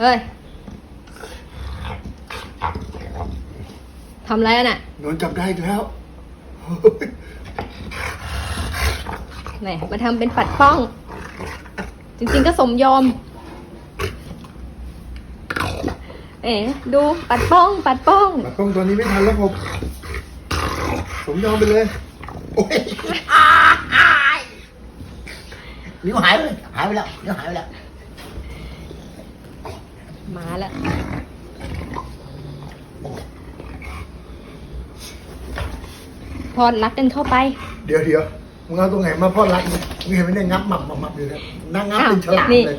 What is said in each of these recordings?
เฮ้ยทำอะไรอะน่ะโดนจับได้อีกแล้วไหนมาทำเป็นปัดป้อง จริงๆก็สมยอม เอ๋ดูปัดป้อง ปัดป้องปากกล้องตอนนี้ไม่ทันแล้วผมผมยอมไปเลยโอ้ยนิ้วหายไปเลยหายไปแล้วนิ้วหายไปแล้ว มาแล้วพอดรักกันเข้าไป เดี๋ยวเดี๋ยวมึงเอาตรงไหนมาพ่อรักเนี่ยมึงเห็นไหมเนี่ยงับหมับหมับหมับอยู่เนี่ยนั่งงับอ้าวเป็นฉลามนี่เลย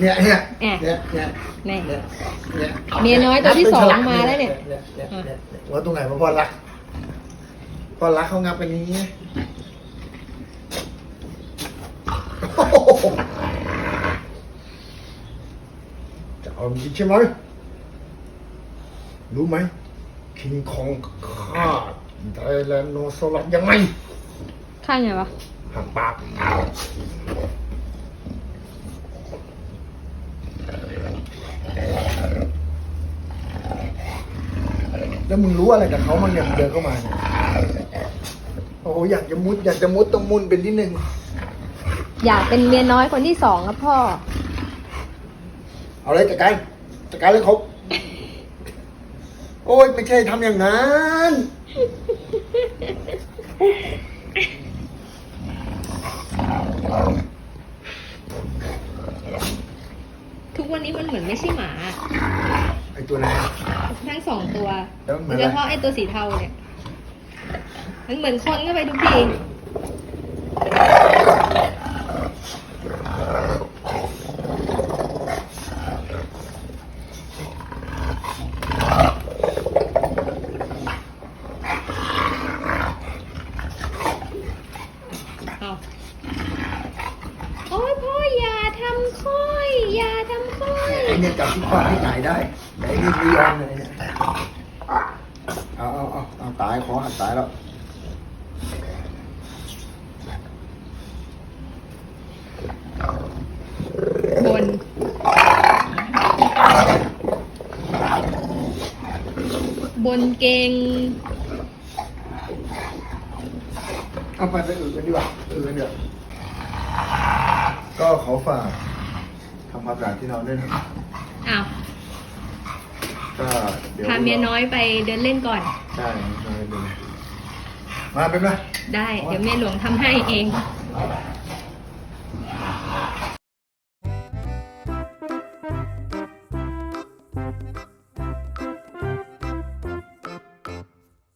เนี่ยเนี่ยแอะเนี่ยเนี่ยนี่เนี่ยเนี่ยเมียน้อยตัวที่สองงับป็ฉมาแล้วเนี่ยเนี่ยเนี่ยเนี่ยเนี่ยว่าตรงไหนมาพ่อรักพ่อรักเขางับเป็นอย่างนี้โอ้โหจะ เอาจริงใช่ไหม รู้ไหม คิงคองฆ่าไดแลนโนซอรัสยังไงข้างไงวะหักปากแล้วมึงรู้อะไรกับเขามันอย่างเดินเข้ามาเนี่ยโอ้โหอยากจะมุด อยากจะมุดต้องมุนเป็นที่หนึ่ง อยากเป็นเมียน้อยคนที่สองครับพ่อ เอาเลยจัดการจัดการเลยเขาโอ้ยไม่ใช่ทำอย่างนั้นทุกวันนี้มันเหมือนไม่ใช่หมาไอตัวไหนทั้งสองตัวแล้วมันเหมืโดอนอะไรยเฉพาะไอ้ตัวสีเทาเนี่ย มันเหมือนคนก็ไปทุกที เอาโอ้ยพ่ออย่าทำค่อยอย่าทำค่อยไอเนี่ยจับที่คอที่ตายได้แต่ไอนี่ไม่ยอมเลยเนี่ยเอาเอาเอาเอาตายขอหัดตายแล้วบนบนเก่งเอาไปไปอื่นกันดีกว่าอื่นกันเดี๋ยวก็ขอฝากทำความสะอาดที่นอนด้วยนะครับอ้าวก็เดี๋ยวพาเมียน้อยไปเดินเล่นก่อน ใช่นอนดูมาเป็นไหมได้ เดี๋ยวเมียหลวงทำให้เองเ